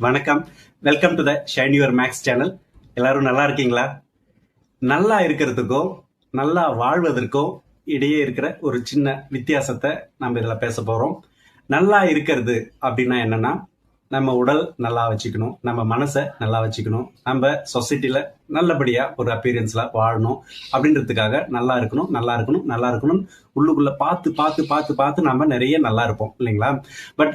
வணக்கம். Welcome to the shine your max channel எல்லாரும் நல்லா இருக்கீங்களா? நல்லா இருக்கிறதுக்கும் நல்லா வாழ்வதற்கும் இடையே இருக்கிற ஒரு சின்ன வித்தியாசத்தை நம்ம இதில் பேச போகிறோம் நல்லா இருக்கிறது அப்படின்னா என்னன்னா நம்ம உடல் நல்லா வச்சுக்கணும் நம்ம மனசை நல்லா வச்சுக்கணும் நம்ம சொசைட்டியில் நல்லபடியாக ஒரு அப்பீரியன்ஸில் வாழணும் அப்படின்றதுக்காக நல்லா இருக்கணும் நல்லா இருக்கணும் நல்லா இருக்கணும் உள்ளுக்குள்ளே பார்த்து பார்த்து பார்த்து பார்த்து நம்ம நிறைய நல்லா இருப்போம் இல்லைங்களா? பட்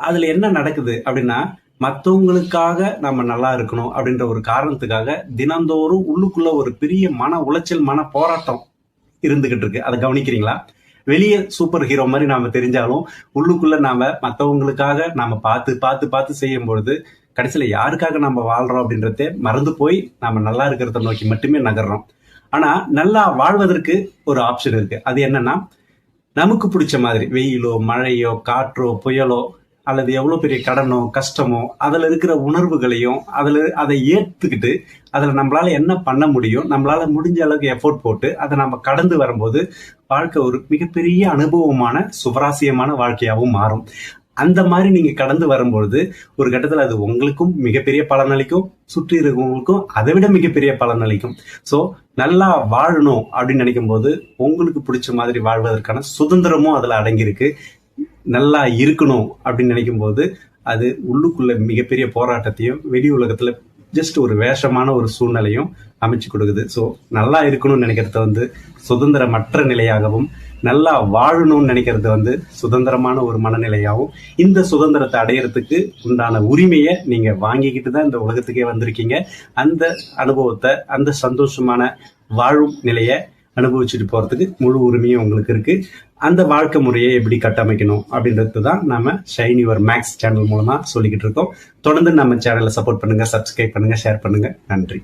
அதில் என்ன நடக்குது அப்படின்னா மற்றவங்களுக்காக நம்ம நல்லா இருக்கணும் அப்படின்ற ஒரு காரணத்துக்காக தினந்தோறும் உள்ளுக்குள்ள ஒரு பெரிய மன உளைச்சல் மன போராட்டம் இருந்துகிட்டு இருக்கு. அதை கவனிக்கிறீங்களா? வெளியே சூப்பர் ஹீரோ மாதிரி நாம தெரிஞ்சாலும் உள்ளுக்குள்ள நாம மற்றவங்களுக்காக நாம பார்த்து பார்த்து பார்த்து செய்யும் பொழுது கடைசியில யாருக்காக நம்ம வாழ்றோம் அப்படின்றதே மறந்து போய் நாம நல்லா இருக்கிறத நோக்கி மட்டுமே நகர்றோம். ஆனா நல்லா வாழ்வதற்கு ஒரு ஆப்ஷன் இருக்கு. அது என்னன்னா நமக்கு பிடிச்ச மாதிரி வெயிலோ மழையோ காற்றோ புயலோ அல்லது எவ்வளோ பெரிய கடனோ கஷ்டமோ அதில் இருக்கிற உணர்வுகளையும் அதில் அதை ஏற்றுக்கிட்டு அதில் நம்மளால் என்ன பண்ண முடியும் நம்மளால் முடிஞ்ச அளவுக்கு எஃபோர்ட் போட்டு அதை நம்ம கடந்து வரும்போது வாழ்க்கை ஒரு மிகப்பெரிய அனுபவமான சுவராசியமான வாழ்க்கையாகவும் மாறும். அந்த மாதிரி நீங்க கடந்து வரும்பொழுது ஒரு கட்டத்தில் அது உங்களுக்கும் மிகப்பெரிய பலனளிக்கும் சுற்றி இருக்கவங்களுக்கும் அதை விட மிகப்பெரிய பலனளிக்கும் ஸோ நல்லா வாழணும் அப்படின்னு நினைக்கும் போது உங்களுக்கு பிடிச்ச மாதிரி வாழ்வதற்கான சுதந்திரமும் அதில் அடங்கியிருக்கு. நல்லா இருக்கணும் அப்படின்னு நினைக்கும் போது அது உள்ளுக்குள்ள மிகப்பெரிய போராட்டத்தையும் வெளி உலகத்துல ஜஸ்ட் ஒரு வேஷமான ஒரு சூழ்நிலையும் அமைச்சு கொடுக்குது. ஸோ நல்லா இருக்கணும்னு நினைக்கிறத வந்து சுதந்திரமற்ற நிலையாகவும் நல்லா வாழணும்னு நினைக்கிறது வந்து சுதந்திரமான ஒரு மனநிலையாகவும் இந்த சுதந்திரத்தை அடையிறதுக்கு உண்டான உரிமையை நீங்க வாங்கிக்கிட்டு தான் இந்த உலகத்துக்கே வந்திருக்கீங்க. அந்த அனுபவத்தை அந்த சந்தோஷமான வாழும் நிலையை அனுபவிச்சுட்டு போகிறதுக்கு முழு உரிமையும் உங்களுக்கு இருக்குது அந்த வாழ்க்கை முறையை எப்படி கட்டமைக்கணும் அப்படின்றது தான் நம்ம ஷைன் யுவர் மேக்ஸ் சேனல் மூலமாக சொல்லிக்கிட்டு இருக்கோம். தொடர்ந்து நம்ம சேனலை சப்போர்ட் பண்ணுங்கள் சப்ஸ்கிரைப் பண்ணுங்கள் ஷேர் பண்ணுங்கள் நன்றி.